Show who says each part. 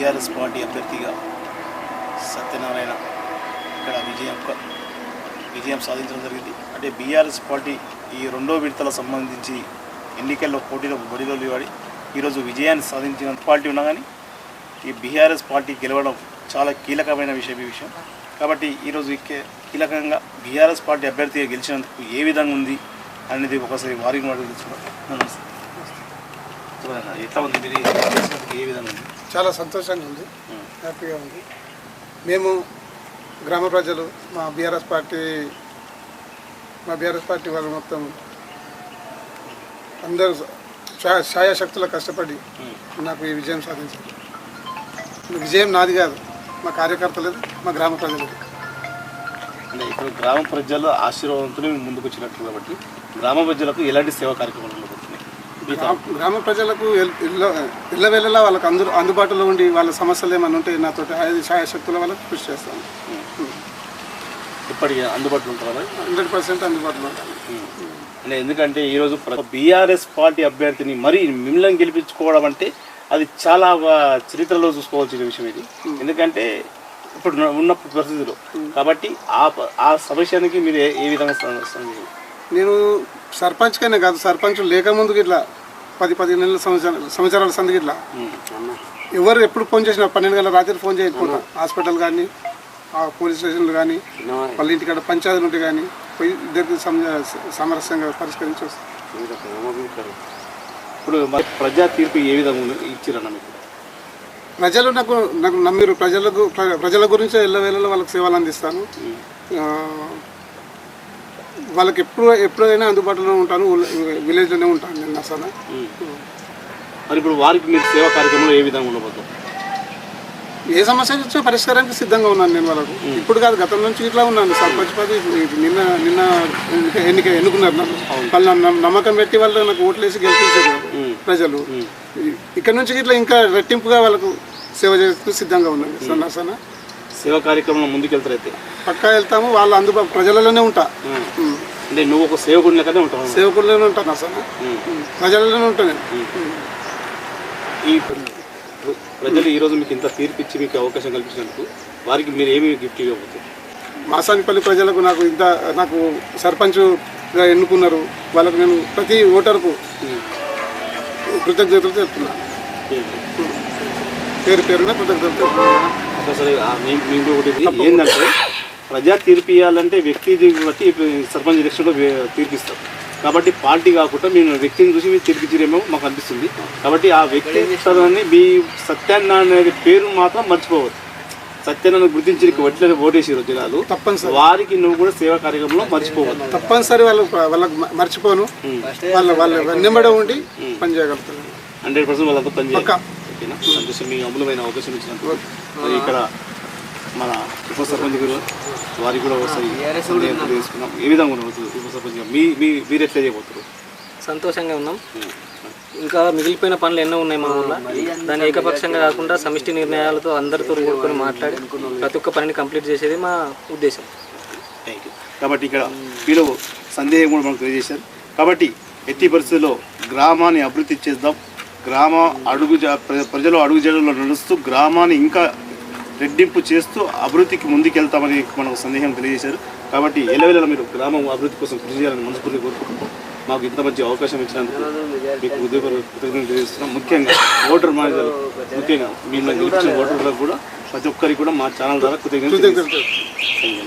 Speaker 1: TRS party అభ్యర్థిగా సత్యనారాయణ ఇక్కడ విజయం విజయం సాధించడం జరిగింది. అంటే బీఆర్ఎస్ పార్టీ ఈ రెండో విడతలకు సంబంధించి ఎన్నికల్లో పోటీలో బడిలో లేవాడి ఈరోజు విజయాన్ని సాధించిన పార్టీ ఉన్నా కానీ ఈ బీఆర్ఎస్ పార్టీ గెలవడం చాలా కీలకమైన విషయం ఈ విషయం. కాబట్టి ఈరోజు కీలకంగా బీఆర్ఎస్ పార్టీ అభ్యర్థిగా గెలిచినందుకు ఏ విధంగా ఉంది అనేది ఒకసారి వారికి మాట నమస్తే. ఎట్లా ఉంది? మీరు ఏ విధంగా ఉంది?
Speaker 2: చాలా సంతోషంగా ఉంది. హ్యాపీగా ఉంది. మేము గ్రామ ప్రజలు మా బీఆర్ఎస్ పార్టీ మా బీఆర్ఎస్ పార్టీ వాళ్ళు మొత్తం అందరూ ఛాయ- ఛాయాశక్తుల కష్టపడి నాకు ఈ విజయం సాధించారు. విజయం నాది కాదు. మా కార్యకర్తలది మా గ్రామ ప్రజలది.
Speaker 1: అంటే ఇప్పుడు గ్రామ ప్రజల ఆశీర్వాదంతో ముందుకు వచ్చినట్టు కాబట్టి గ్రామ ప్రజలకు ఎలాంటి సేవా కార్యక్రమాలు
Speaker 2: గ్రామ- ప్రజలకు ఇళ్ళ ఇళ్ళవేళలా వాళ్ళకి అందరూ అందుబాటులో ఉండి వాళ్ళ సమస్యలు ఏమైనా ఉంటే నాతో ఛాయాశక్తుల వాళ్ళకి కృషి చేస్తాను
Speaker 1: ఇప్పటికీ అందుబాటులో ఉంటారా
Speaker 2: హండ్రెడ్ పర్సెంట్ అందుబాటులో ఉంటాను
Speaker 1: అంటే ఎందుకంటే ఈరోజు బీఆర్ఎస్ పార్టీ అభ్యర్థిని మరీ మిమ్మల్ని గెలిపించుకోవడం అంటే అది చాలా చరిత్రలో చూసుకోవాల్సిన విషయం ఇది. ఎందుకంటే ఇప్పుడు ఉన్న- పరిస్థితిలో. కాబట్టి ఆ ఆ సమస్యానికి మీరు ఏ విధంగా?
Speaker 2: నేను సర్పంచ్ కనే కాదు సర్పంచ్ లేకముందుకు ఇట్లా పది పదిహేను నెలల సంవత్సరాల సంవత్సరాల సందికి ఇట్లా. ఎవరు ఎప్పుడు ఫోన్ చేసినా పన్నెండు గంటల రాత్రి ఫోన్ చేయకపోతా. హాస్పిటల్ కానీ ఆ పోలీస్ స్టేషన్లు కానీ వాళ్ళ ఇంటికాడ పంచాయతీ నుండి కానీ పోయి ఇద్దరికి సమ- సామరస్యంగా పరిష్కరించి వస్తాం.
Speaker 1: ఇప్పుడు ప్రజా తీర్పు ఏ విధంగా ఇచ్చిరన్న మీకు
Speaker 2: ప్రజలు నాకు నాకు నమ్మిరు. ప్రజలకు ప్ర- ప్రజల గురించి ఎల్లవేళలో వాళ్ళకి సేవలు అందిస్తాను. వాళ్ళకి ఎప్పుడు ఎప్పుడైనా అందుబాటులో ఉంటాను విలేజ్లోనే ఉంటాను నేను అసలు.
Speaker 1: మరి ఇప్పుడు వారికి మీరు సేవా కార్యక్రమంలో ఏ విధంగా ఉండబోతాం
Speaker 2: ఏ సమస్య వచ్చినా పరిష్కారానికి సిద్ధంగా ఉన్నాను నేను వాళ్ళకు. ఇప్పుడు కాదు గతం నుంచి ఇట్లా ఉన్నాను. సర్పంచ్ పది నిన్న నిన్న ఎన్నిక- ఎన్నిక ఎన్నుకున్నారు నన్ను. వాళ్ళు నమ్మకం పెట్టి వాళ్ళు నాకు ఓట్లేసి గెలిపించారు ప్రజలు. ఇక్కడ నుంచి ఇట్లా ఇంకా రెట్టింపుగా వాళ్ళకు సేవ చేస్తూ సిద్ధంగా ఉన్నాను. సన్న సన్న.
Speaker 1: సేవా కార్యక్రమంలో ముందుకెళ్తారైతే
Speaker 2: పక్కా వెళ్తాము వాళ్ళ అందుబా ప్రజలలోనే ఉంటా.
Speaker 1: అంటే నువ్వు ఒక సేవకుడి లెక్కనే ఉంటావు?
Speaker 2: సేవకుల్లోనే ఉంటాను అసలు ప్రజలలోనే ఉంటాను
Speaker 1: ఈ ప్రజలు ఈరోజు మీకు ఇంత తీర్పు ఇచ్చి మీకు అవకాశం కల్పించినందుకు వారికి మీరు ఏమి గిఫ్ట్ ఇవ్వబోతారు
Speaker 2: మాసానిపల్లి ప్రజలకు నాకు ఇంత నాకు సర్పంచ్గా ఎన్నుకున్నారు. వాళ్ళకు నేను ప్రతి ఓటర్కు కృతజ్ఞతలు చెప్తున్నాను పేరు? పేరున కృతజ్ఞతలు చెప్తున్నాను
Speaker 1: ఒకసారి ఆ మీ- మీకు ఒకటి ఇది ఏంటంటే ప్రజా తీర్పు ఇవ్వాలంటే వ్యక్తి బట్టి సర్పంచ్ ఎలక్షన్లో తీర్పిస్తారు. కాబట్టి పార్టీ కాకుండా మేము వ్యక్తిని చూసి మీరు తీర్పిచ్చిరేమో మాకు అనిపిస్తుంది. కాబట్టి ఆ వ్యక్తి ఇస్తారని మీ సత్యాన్న అనేది పేరు మాత్రం మర్చిపోవద్దు. సత్యాన్ని గుర్తించి నీకు వడ్ల ఓటేసారు జనాలు.
Speaker 2: తప్పనిసరి.
Speaker 1: వారికి నువ్వు కూడా సేవా కార్యక్రమంలో మర్చిపోవద్దు.
Speaker 2: తప్పనిసరి వాళ్ళు వాళ్ళకు మర్చిపోను. వాళ్ళ వాళ్ళ వెన్నెంబడ ఉండి పని చేయగలుగుతాను
Speaker 1: హండ్రెడ్ పర్సెంట్ వాళ్ళంతా పని
Speaker 2: పక్కా.
Speaker 1: ఓకేనా సంతోషం మీ అమూలమైన అవకాశం ఇచ్చినందుకు ఇక్కడ మన ఉప సర్పంచ్ గారు వారికి కూడా ఒకసారి తెలియజేసుకున్నాం. ఏ విధంగా ఉండబోతుంది ఉప సర్పంచ్ గారు? మీ మీ మీరు ఎట్లా చేయబోతున్నారు
Speaker 3: సంతోషంగా ఉన్నాం. ఇంకా మిగిలిపోయిన పనులు ఎన్నో ఉన్నాయి మా ఊళ్ళో దాన్ని ఏకపక్షంగా కాకుండా సమిష్టి నిర్ణయాలతో అందరితో కూడుకొని మాట్లాడి ప్రతి ఒక్క పనిని కంప్లీట్ చేసేది మా ఉద్దేశం.
Speaker 1: థ్యాంక్ యూ కాబట్టి ఇక్కడ మీరు సందేహం కూడా మనకు తెలియజేశారు. కాబట్టి ఎట్టి పరిస్థితుల్లో గ్రామాన్ని అభివృద్ధి చేద్దాం. గ్రామ అడుగు ప్రజలు అడుగు జాడల్లో నడుస్తూ గ్రామాన్ని ఇంకా రెట్టింపు చేస్తూ అభివృద్ధికి ముందుకెళ్తామని మనకు సందేహం తెలియజేశారు కాబట్టి ఎలవెల మీరు గ్రామం అభివృద్ధి కోసం కృషి చేయాలని మనస్ఫూర్తిగా కోరుకుంటున్నాం మాకు ఇంత మంచి అవకాశం ఇచ్చినందుకు మీకు ఉద్యోగ కృతజ్ఞతలు తెలియజేస్తున్నాం ముఖ్యంగా ఓటర్ మేనేజర్ ముఖ్యంగా మిమ్మల్ని గెలిపించిన ఓటర్లకు కూడా ప్రతి ఒక్కరికి కూడా మా ఛానల్ ద్వారా కృతజ్ఞతలు. థాంక్యూ.